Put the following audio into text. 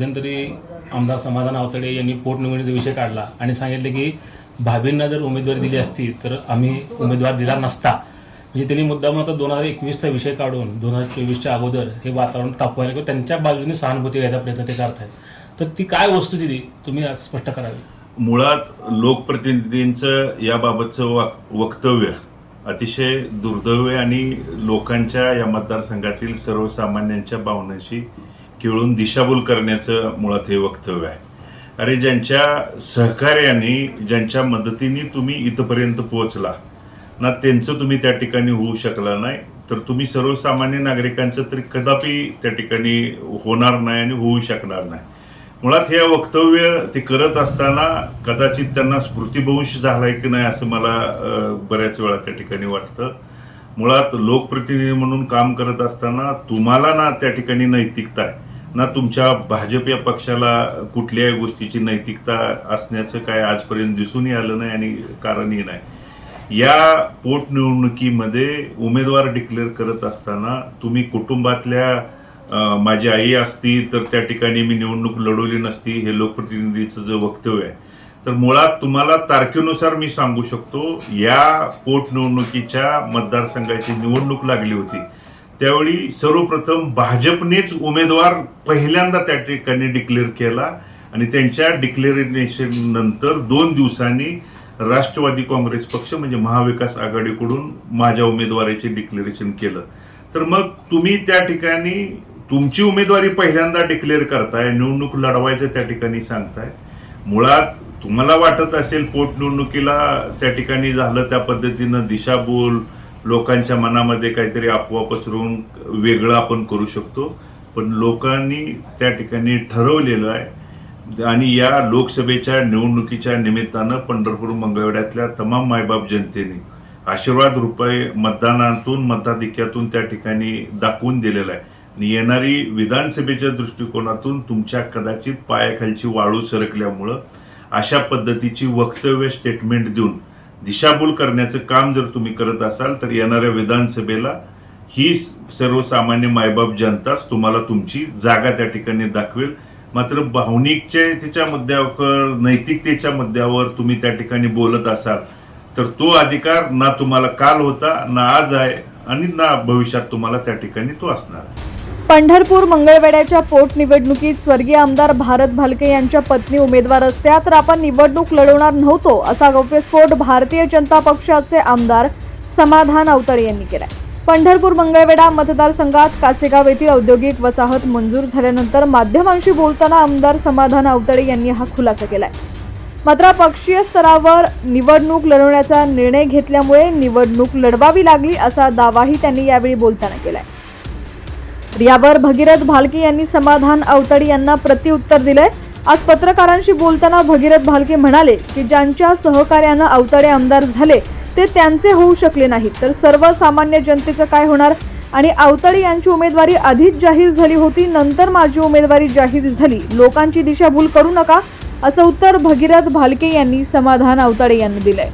मध्यंतरी आमदार समाधान आवतडे यांनी पोटनिवडणुकीचा विषय काढला आणि सांगितले की भाभींना जर उमेदवारी दिली असती तर आम्ही उमेदवार दिला नसता. म्हणजे त्यांनी मुद्दाम आता दोन हजार एकवीसचा विषय काढून दोन हजार चोवीसच्या अगोदर हे वातावरण तापवायला किंवा त्यांच्या बाजूने सहानुभूती घ्यायचा प्रयत्न ते करत आहेत तर ती काय वस्तू दिली तुम्ही आज स्पष्ट करावी? मुळात लोकप्रतिनिधींचं याबाबतचं वाक वक्तव्य अतिशय दुर्दैव आणि लोकांच्या या मतदारसंघातील सर्वसामान्यांच्या भावनांशी खेळून दिशाभूल करण्याचं मुळात हे वक्तव्य आहे. अरे ज्यांच्या सहकार्याने ज्यांच्या मदतीने तुम्ही इथपर्यंत पोहोचला ना त्यांचं तुम्ही त्या ठिकाणी होऊ शकला नाही तर तुम्ही सर्वसामान्य नागरिकांचं तरी कदापि त्या ठिकाणी होणार नाही आणि होऊ शकणार नाही. मुळात हे वक्तव्य ते करत असताना कदाचित त्यांना स्फूर्तिभंश झालाय की नाही असं मला बऱ्याच वेळा त्या ठिकाणी वाटतं. मुळात लोकप्रतिनिधी म्हणून काम करत असताना तुम्हाला ना त्या ठिकाणी नैतिकता आहे. ना तुमच्या भाजप या पक्षाला कुठल्याही गोष्टीची नैतिकता असण्याचं काय आजपर्यंत दिसूनही आलं नाही आणि कारणही नाही. या पोटनिवडणुकीमध्ये उमेदवार डिक्लेअर करत असताना तुम्ही कुटुंबातल्या माझी आई असती तर त्या ठिकाणी मी निवडणूक लढवली नसती हे लोकप्रतिनिधीचं जे वक्तव्य आहे. तर मुळात तुम्हाला तारखेनुसार मी सांगू शकतो या पोटनिवडणुकीच्या मतदारसंघाची निवडणूक लागली होती. त्यावेळी सर्वप्रथम भाजपनेच उमेदवार पहिल्यांदा त्या ठिकाणी डिक्लेअर केला आणि त्यांच्या डिक्लेरेशन नंतर दोन दिवसांनी राष्ट्रवादी काँग्रेस पक्ष म्हणजे महाविकास आघाडीकडून माझ्या उमेदवारीचे डिक्लेरेशन केलं. तर मग तुम्ही त्या ठिकाणी तुमची उमेदवारी पहिल्यांदा डिक्लेअर करताय निवडणूक लढवायचं त्या ठिकाणी सांगताय. मुळात तुम्हाला वाटत असेल पोटनिवडणुकीला त्या ठिकाणी झालं त्या पद्धतीनं दिशाभूल लोकांच्या मनामध्ये काहीतरी आपोआप पसरवून वेगळं आपण करू शकतो. पण लोकांनी त्या ठिकाणी ठरवलेलं आहे. आणि या लोकसभेच्या निवडणुकीच्या निमित्तानं पंढरपूर मंगळवेड्यातल्या तमाम मायबाप जनतेने आशीर्वाद रुपये मतदानातून मताधिक्यातून त्या ठिकाणी दाखवून दिलेला आहे. आणि येणारी विधानसभेच्या दृष्टिकोनातून तुमच्या कदाचित पायाखालची वाळू सरकल्यामुळं अशा पद्धतीची वक्तव्य स्टेटमेंट देऊन दिशाभूल करण्याचं काम जर तुम्ही करत असाल तर येणाऱ्या विधानसभेला ही सर्वसामान्य मायबाप जनताच तुम्हाला तुमची जागा त्या ठिकाणी दाखवेल. मात्र भावनिकतेच्या मुद्द्यावर नैतिकतेच्या मुद्द्यावर तुम्ही त्या ठिकाणी बोलत असाल तर तो अधिकार ना तुम्हाला काल होता ना आज आहे आणि ना भविष्यात तुम्हाला त्या ठिकाणी तो असणार आहे. पंढरपूर मंगळवेड्याच्या पोटनिवडणुकीत स्वर्गीय आमदार भारत भालके यांच्या पत्नी उमेदवार असत्या तर आपण निवडणूक लढवणार नव्हतो असा गौप्यस्फोट भारतीय जनता पक्षाचे आमदार समाधान अवतळे यांनी केला पंढरपूर मंगळवेढा मतदारसंघात कासेगाव येथील औद्योगिक वसाहत मंजूर झाल्यानंतर माध्यमांशी बोलताना आमदार समाधान अवतळे यांनी हा खुलासा केलाय. मात्र पक्षीय स्तरावर निवडणूक लढवण्याचा निर्णय घेतल्यामुळे निवडणूक लढवावी लागली असा दावाही त्यांनी यावेळी बोलताना केलाय. यावर भगीरथ भालके यांनी समाधान अवतडी यांना प्रतिउत्तर दिलंय. आज पत्रकारांशी बोलताना भगीरथ भालके म्हणाले की ज्यांच्या सहकार्यानं अवतडे आमदार झाले ते त्यांचे होऊ शकले नाहीत. तर सर्वसामान्य जनतेचं काय होणार? आणि अवतडे यांची उमेदवारी आधीच जाहीर झाली होती नंतर माझी उमेदवारी जाहीर झाली. लोकांची दिशाभूल करू नका असं उत्तर भगीरथ भालके यांनी समाधान अवतडे यांनी दिलंय.